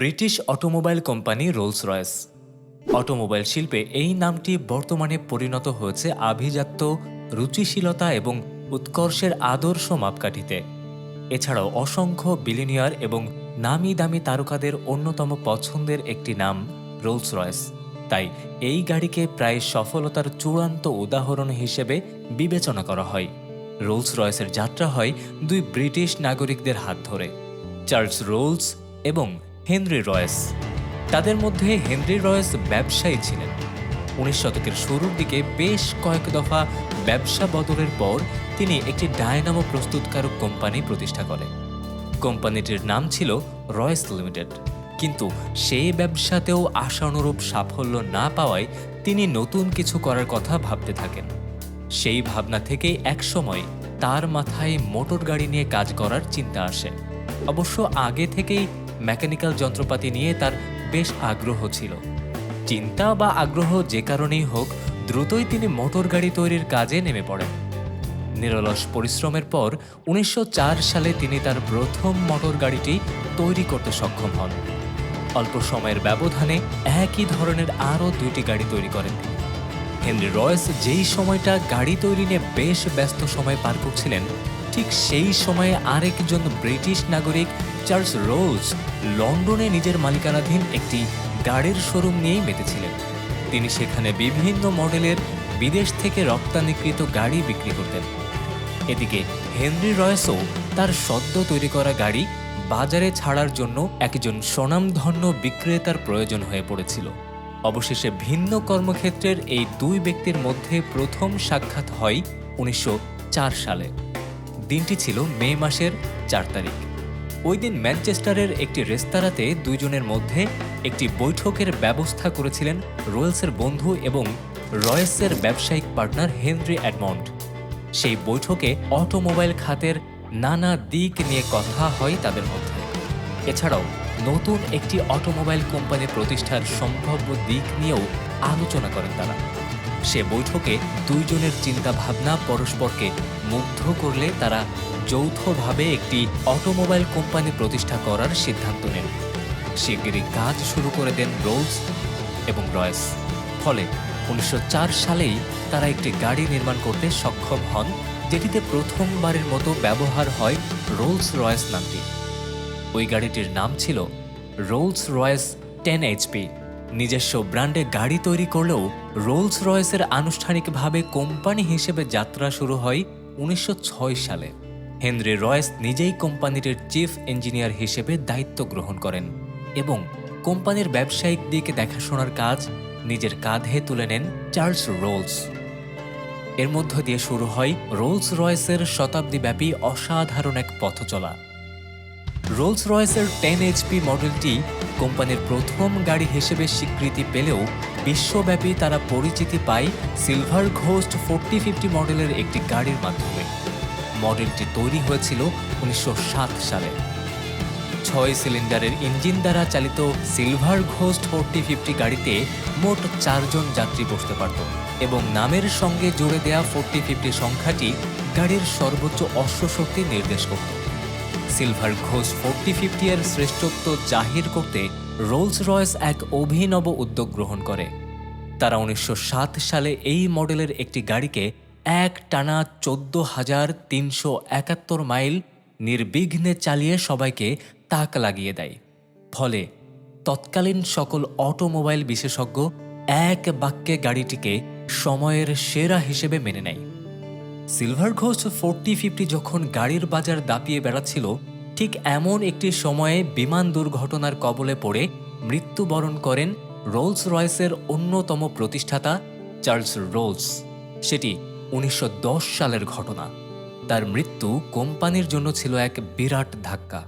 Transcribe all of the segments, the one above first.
British automobile company Rolls Royce automobile শিল্পে এই নামটি বর্তমানে পরিণত হয়েছে আভিজাত্য, রুচিশীলতা এবং উৎকর্ষের আদর্শ মাপকাঠিতে। এছাড়াও অসংখ্য বিলিনিয়ার এবং নামি দামি তারকাদের অন্যতম পছন্দের একটি নাম রোলস রয়েস তাই এই গাড়িকে প্রায় সফলতার চূড়ান্ত উদাহরণ হিসেবে বিবেচনা করা হয়। রোলস রয়েসের যাত্রা হয় দুই ব্রিটিশ নাগরিকদের হাত ধরে, চার্লস রোলস এবং হেনরি রয়েস। তাদের মধ্যে হেনরি রয়েস ব্যবসায়ী ছিলেন। উনিশ শতকের শুরুর দিকে বেশ কয়েক দফা ব্যবসা বদলের পর তিনি একটি ডায়নামো প্রস্তুতকারক কোম্পানি প্রতিষ্ঠা করেন। কোম্পানিটির নাম ছিল রয়েস লিমিটেড। কিন্তু সেই ব্যবসাতেও আশানুরূপ সাফল্য না পাওয়ায় তিনি নতুন কিছু করার কথা ভাবতে থাকেন। সেই ভাবনা থেকেই একসময় তার মাথায় মোটর গাড়ি নিয়ে কাজ করার চিন্তা আসে। অবশ্য আগে থেকেই মেকানিক্যাল যন্ত্রপাতি নিয়ে তার বেশ আগ্রহ ছিল। চিন্তা বা আগ্রহ যে কারণেই হোক, দ্রুতই তিনি মোটর গাড়ি তৈরির কাজে নেমে পড়েন। নিরলস পরিশ্রমের পর উনিশশো চার সালে তিনি তার প্রথম মোটর গাড়িটি তৈরি করতে সক্ষম হন। অল্প সময়ের ব্যবধানে একই ধরনের আরও দুইটি গাড়ি তৈরি করেন। হেনরি রয়েস যেই সময়টা গাড়ি তৈরি নিয়ে বেশ ব্যস্ত সময় পার করছিলেন, ঠিক সেই সময়ে আরেকজন ব্রিটিশ নাগরিক চার্লস রোজ লন্ডনে নিজের মালিকানাধীন একটি গাড়ির শোরুম নিয়েই মেতেছিলেন। তিনি সেখানে বিভিন্ন মডেলের বিদেশ থেকে রপ্তানিকৃত গাড়ি বিক্রি করতেন। এদিকে হেনরি রয়েসও তার সদ্য তৈরি করা গাড়ি বাজারে ছাড়ার জন্য একজন স্বনামধন্য বিক্রেতার প্রয়োজন হয়ে পড়েছিল। অবশেষে ভিন্ন কর্মক্ষেত্রের এই দুই ব্যক্তির মধ্যে প্রথম সাক্ষাৎ হয় উনিশশো চার সালে। দিনটি ছিল মে মাসের চার তারিখ। ওই দিন ম্যানচেস্টারের একটি রেস্তোরাঁতে দুইজনের মধ্যে একটি বৈঠকের ব্যবস্থা করেছিলেন রয়েলসের বন্ধু এবং রয়েসের ব্যবসায়িক পার্টনার হেনরি অ্যাডমন্ড। সেই বৈঠকে অটোমোবাইল খাতের নানা দিক নিয়ে কথা হয় তাদের মধ্যে। এছাড়াও নতুন একটি অটোমোবাইল কোম্পানি প্রতিষ্ঠার সম্ভাব্য দিক নিয়েও আলোচনা করেন তারা। সে বৈঠকে দুইজনের চিন্তা ভাবনা পরস্পরকে মুগ্ধ করলে তারা যৌথভাবে একটি অটোমোবাইল কোম্পানি প্রতিষ্ঠা করার সিদ্ধান্ত নেন। শিগগিরই কাজ শুরু করে দেন রোলস এবং রয়েস। ফলে উনিশশো চার সালেই তারা একটি গাড়ি নির্মাণ করতে সক্ষম হন, যেটিতে প্রথমবারের মতো ব্যবহার হয় রোলস রয়েস নামটি। ওই গাড়িটির নাম ছিল রোলস রয়েস টেন এইচপি নিজস্ব ব্র্যান্ডে গাড়ি তৈরি করলেও রোলস রয়েসের আনুষ্ঠানিকভাবে কোম্পানি হিসেবে যাত্রা শুরু হয় উনিশশো ছয় সালে। হেনরি রয়েস নিজেই কোম্পানিটির চিফ ইঞ্জিনিয়ার হিসেবে দায়িত্ব গ্রহণ করেন এবং কোম্পানির ব্যবসায়িক দিকে দেখাশোনার কাজ নিজের কাঁধে তুলে নেন চার্লস রোলস এর মধ্য দিয়ে শুরু হয় রোলস রয়েসের শতাব্দীব্যাপী অসাধারণ এক পথ চলা রোলস রয়েসের টেন এইচপি মডেলটি কোম্পানির প্রথম গাড়ি হিসেবে স্বীকৃতি পেলেও বিশ্বব্যাপী তারা পরিচিতি পায় সিলভার ঘোস্ট ফোরটি ফিফটি মডেলের একটি গাড়ির মাধ্যমে। মডেলটি তৈরি হয়েছিল উনিশশো সাত সালে। ছয় সিলিন্ডারের ইঞ্জিন দ্বারা চালিত সিলভার ঘোস্ট ফোরটি ফিফটি গাড়িতে মোট চারজন যাত্রী বসতে পারত এবং নামের সঙ্গে জুড়ে দেয়া ফোরটি ফিফটি সংখ্যাটি গাড়ির সর্বোচ্চ অশ্বশক্তি নির্দেশ করত। সিলভার ঘোষ ফোরটি ফিফটি এর শ্রেষ্ঠত্ব জাহির করতে রোলস রয়েস এক অভিনব উদ্যোগ গ্রহণ করে। তারা উনিশশো সাত সালে এই মডেলের একটি গাড়িকে এক টানা চোদ্দ হাজার তিনশো একাত্তর মাইল নির্বিঘ্নে চালিয়ে সবাইকে তাক লাগিয়ে দেয়। ফলে তৎকালীন সকল অটোমোবাইল বিশেষজ্ঞ এক বাক্যে গাড়িটিকে সময়ের সেরা হিসেবে মেনে নেয়। সিলভার ঘোস্ট ফোরটি ফিফটি যখন গাড়ির বাজার দাপিয়ে বেড়াচ্ছিল, ঠিক এমন একটি সময়ে বিমান দুর্ঘটনার কবলে পড়ে মৃত্যুবরণ করেন রোলস রয়েসের অন্যতম প্রতিষ্ঠাতা চার্লস রোলস। সেটি উনিশশো দশ সালের ঘটনা। তার মৃত্যু কোম্পানির জন্য ছিল এক বিরাট ধাক্কা।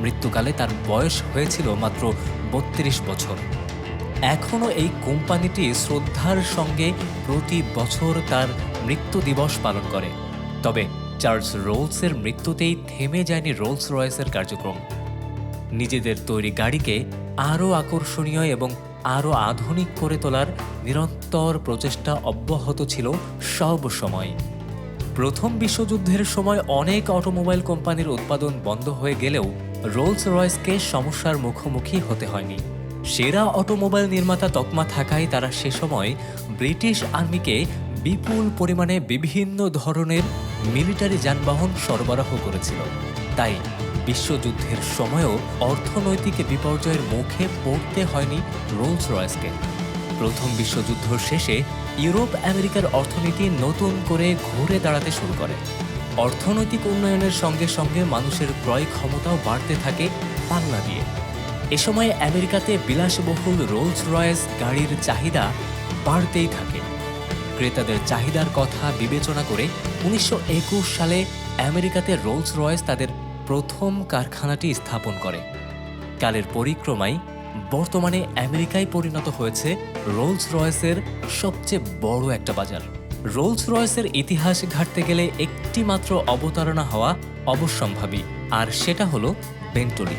মৃত্যুকালে তার বয়স হয়েছিল মাত্র বত্রিশ বছর। এখনও এই কোম্পানিটি শ্রদ্ধার সঙ্গে প্রতি বছর তার মৃত্যু দিবস পালন করে। তবে চার্লস রোলসের মৃত্যুতেই থেমে যায়নি রোলস রয়েসের কার্যক্রম। নিজেদের তৈরি গাড়িকে আরও আকর্ষণীয় এবং আরও আধুনিক করে তোলার নিরন্তর প্রচেষ্টা অব্যাহত ছিল সব সময়। প্রথম বিশ্বযুদ্ধের সময় অনেক অটোমোবাইল কোম্পানির উৎপাদন বন্ধ হয়ে গেলেও রোলস রয়েসকে সমস্যার মুখোমুখি হতে হয়নি। সেরা অটোমোবাইল নির্মাতা তকমা থাকায় তারা সে সময় ব্রিটিশ আর্মিকে বিপুল পরিমাণে বিভিন্ন ধরনের মিলিটারি যানবাহন সরবরাহ করেছিল। তাই বিশ্বযুদ্ধের সময়ও অর্থনৈতিক বিপর্যয়ের মুখে পড়তে হয়নি রোলস রয়েসকে প্রথম বিশ্বযুদ্ধ শেষে ইউরোপ আমেরিকার অর্থনীতি নতুন করে ঘুরে দাঁড়াতে শুরু করে। অর্থনৈতিক উন্নয়নের সঙ্গে সঙ্গে মানুষের ক্রয় ক্ষমতাও বাড়তে থাকে পাল্লা দিয়ে। এ সময় আমেরিকাতে বিলাসবহুল রোলস রয়েস গাড়ির চাহিদা বাড়তেই থাকে। ক্রেতাদের চাহিদার কথা বিবেচনা করে উনিশশো একুশ সালে আমেরিকাতে রোলস রয়েস তাদের প্রথম কারখানাটি স্থাপন করে। কালের পরিক্রমায় বর্তমানে আমেরিকায় পরিণত হয়েছে রোলস রয়েসের সবচেয়ে বড় একটা বাজার। রোলস রয়েসের ইতিহাস ঘাটতে গেলে একটি মাত্র অবতারণা হওয়া অবশ্যম্ভাবী, আর সেটা হলো বেন্টলি।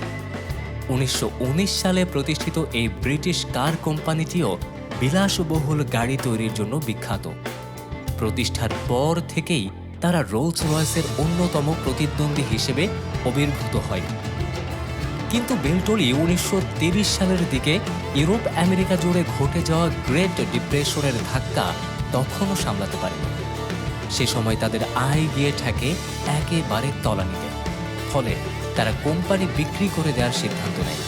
উনিশশো উনিশ সালে প্রতিষ্ঠিত এই ব্রিটিশ কার কোম্পানিটিও বিলাসবহুল গাড়ি তৈরির জন্য বিখ্যাত। প্রতিষ্ঠার পর থেকেই তারা রোলস রয়েসের অন্যতম প্রতিদ্বন্দ্বী হিসেবে আবির্ভূত হয়। কিন্তু বেলটলি উনিশশো সালের দিকে ইউরোপ আমেরিকা জুড়ে ঘটে যাওয়া গ্রেট ডিপ্রেশনের ধাক্কা তখনও সামলাতে পারেনি সে সময় তাদের আয় গিয়ে ঠেকে একেবারে তলা তলানিতে। ফলে তারা কোম্পানি বিক্রি করে দেওয়ার সিদ্ধান্ত নেয়।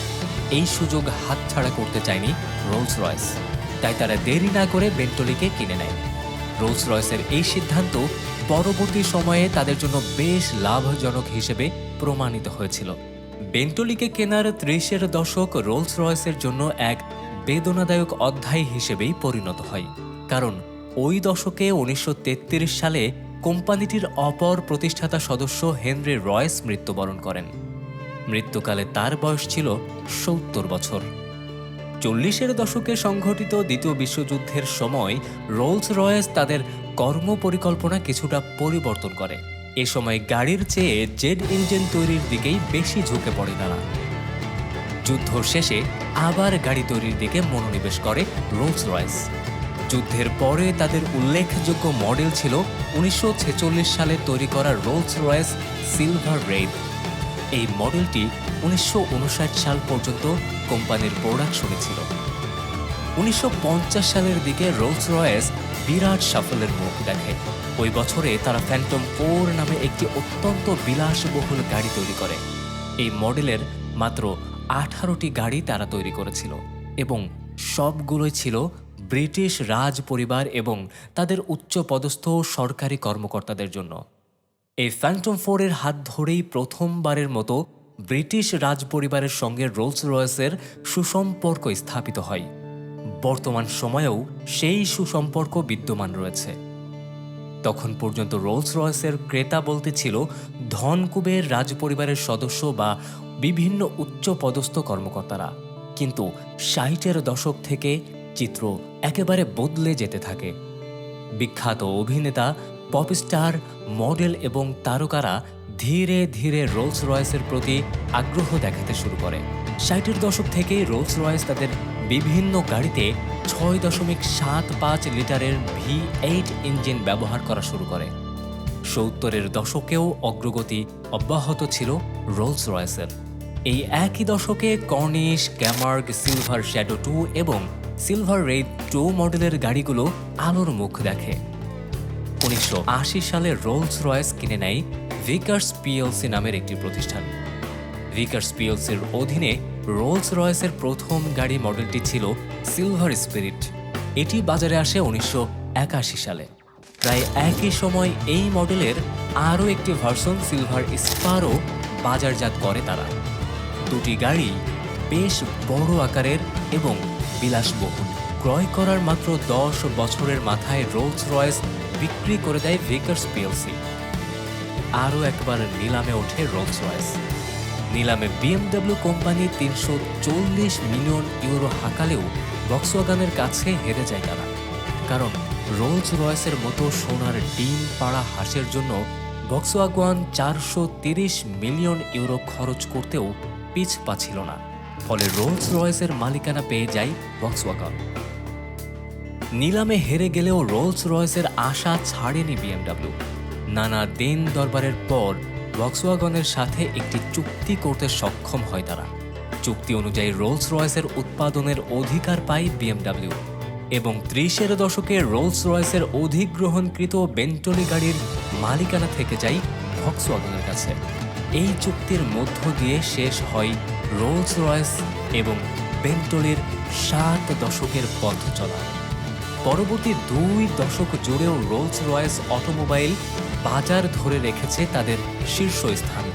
এই সুযোগ হাতছাড়া করতে চায়নি রোলস রয়েস তাই তারা দেরি না করে বেন্টলিকে কিনে নেয়। রোলস রয়েসের এই সিদ্ধান্ত পরবর্তী সময়ে তাদের জন্য বেশ লাভজনক হিসেবে প্রমাণিত হয়েছিল। বেন্টলিকে কেনার ত্রিশের দশক রোলস রয়েসের জন্য এক বেদনাদায়ক অধ্যায় হিসেবেই পরিণত হয়। কারণ ওই দশকে উনিশশো তেত্রিশ সালে কোম্পানিটির অপর প্রতিষ্ঠাতা সদস্য হেনরি রয়েস মৃত্যুবরণ করেন। মৃত্যুকালে তার বয়স ছিল সত্তর বছর। চল্লিশের দশকে সংঘটিত দ্বিতীয় বিশ্বযুদ্ধের সময় রোলস রয়েস তাদের কর্ম পরিকল্পনা কিছুটা পরিবর্তন করে। এ সময় গাড়ির চেয়ে জেড ইঞ্জিন তৈরির দিকেই বেশি ঝুঁকে পড়ে তারা। যুদ্ধ শেষে আবার গাড়ি তৈরির দিকে মনোনিবেশ করে রোলস রয়েস। যুদ্ধের পরে তাদের উল্লেখযোগ্য মডেল ছিল উনিশশো ছেচল্লিশ সালে তৈরি করা রোলস রয়েস সিলভার রেড এই মডেলটি উনিশশো উনষাট সাল পর্যন্ত কোম্পানির প্রোডাকশনে ছিল উনিশশো পঞ্চাশ সালের দিকে রোলস রয়েস বিরাট সাফল্যের মুখ দেখে। ওই বছরে তারা ফ্যান্টম ফোর নামে একটি অত্যন্ত বিলাসবহুল গাড়ি তৈরি করে। এই মডেলের মাত্র আঠারোটি গাড়ি তারা তৈরি করেছিল এবং সবগুলোই ছিল ব্রিটিশ রাজ পরিবার এবং তাদের উচ্চপদস্থ সরকারি কর্মকর্তাদের জন্য। এই ফ্যান্টম ফোরের হাত ধরেই প্রথমবারের মতো ব্রিটিশ রাজ পরিবারের সঙ্গে রোলস রয়েসের সুসম্পর্ক স্থাপিত হয়। বর্তমান সময়েও সেই সুসম্পর্ক বিদ্যমান রয়েছে। তখন পর্যন্ত রোলস রয়েসের ক্রেতা বলতে ছিল ধনকুবের রাজপরিবারের সদস্য বা বিভিন্ন উচ্চপদস্থ কর্মকর্তারা। কিন্তু ষাটের দশক থেকে চিত্র একেবারে বদলে যেতে থাকে। বিখ্যাত অভিনেতা, পপস্টার, মডেল এবং তারকারা ধীরে ধীরে রোলস রয়েসের প্রতি আগ্রহ দেখাতে শুরু করে। ষাটের দশক থেকেই রোলস রয়েস তাদের বিভিন্ন গাড়িতে ছয় দশমিক সাত পাঁচ লিটারের ভি এইট ইঞ্জিন ব্যবহার করা শুরু করে। সত্তরের দশকেও অগ্রগতি অব্যাহত ছিল রোলস রয়েসের এই একই দশকে Corniche Camargue Silver Shadow two এবং সিলভার রেড টু মডেলের গাড়িগুলো আলোর মুখ দেখে। উনিশশো আশি সালে রোলস রয়েস কিনে নেয় ভিকার্স পিএলসি নামের একটি প্রতিষ্ঠান। ভিকার্স পিএলসির অধীনে রোলস রয়েসের প্রথম গাড়ি মডেলটি ছিল সিলভার স্পিরিট এটি বাজারে আসে উনিশশো একাশি সালে। প্রায় একই সময় এই মডেলের আরও একটি ভার্সন সিলভার স্পারও বাজারজাত করে তারা। দুটি গাড়ি বেশ বড় আকারের এবং বিলাসবহুল। ক্রয় করার মাত্র দশ বছরের মাথায় রোলস রয়েস বিক্রি করে দেয় ভিকার্স পিএলসি আরও একবার নিলামে ওঠে রোলস রয়েস নিলামে বিএমডব্লিউ কোম্পানি তিনশো চল্লিশ মিলিয়ন ইউরো হাঁকালেও বক্সওয়াগানের কাছে হেরে যায় তারা। কারণ রোলস রয়েসের মতো সোনার ডিম পাড়া হাঁসের জন্য বক্সওয়াগান চারশো তিরিশ মিলিয়ন ইউরো খরচ করতেও পিছ পাছিল না। ফলে রোলস রয়েসের মালিকানা পেয়ে যায় বক্সওয়াগন নিলামে হেরে গেলেও রোলস রয়েসের আশা ছাড়েনি বিএমডাব্লিউ নানা দিন দরবারের পর ভক্সওয়াগনের সাথে একটি চুক্তি করতে সক্ষম হয় তারা। চুক্তি অনুযায়ী রোলস রয়েসের উৎপাদনের অধিকার পায় বিএমডাব্লিউ এবং ত্রিশের দশকে রোলস রয়েসের অধিগ্রহণকৃত বেন্টলি গাড়ির মালিকানা থেকে যায় ভক্সওয়াগনের কাছে। এই চুক্তির মধ্য দিয়ে শেষ হয় রোলস রয়েস এবং বেন্টলির সাত দশকের পথ চলা। পরবর্তী দুই দশক জুড়েও রোলস রয়েস অটোমোবাইল বাজার ধরে রেখেছে তাদের শীর্ষস্থান।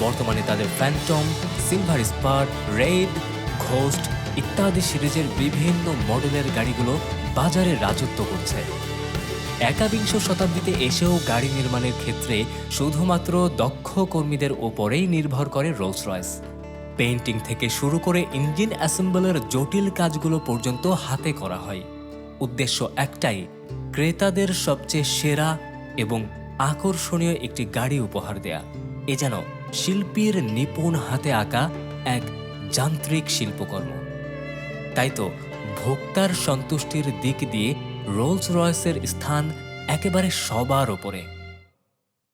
বর্তমানে তাদের Phantom Silver Spur Wraith Ghost ইত্যাদি সিরিজের বিভিন্ন মডেলের গাড়িগুলো বাজারে রাজত্ব করছে। একাবিংশ শতাব্দীতে এসেও গাড়ি নির্মাণের ক্ষেত্রে শুধুমাত্র দক্ষ কর্মীদের ওপরেই নির্ভর করে রোলস রয়েস। পেইন্টিং থেকে শুরু করে ইঞ্জিন অ্যাসেম্বলের জটিল কাজগুলো পর্যন্ত হাতে করা হয়। উদ্দেশ্য একটাই, ক্রেতাদের সবচেয়ে সেরা এবং আকর্ষণীয় একটি গাড়ি উপহার দেয়া। এ যেন শিল্পীর নিপুণ হাতে আঁকা এক যান্ত্রিক শিল্পকর্ম। তাই তো ভোক্তার সন্তুষ্টির দিক দিয়ে রোলস রয়েসের স্থান একেবারে সবার ওপরে।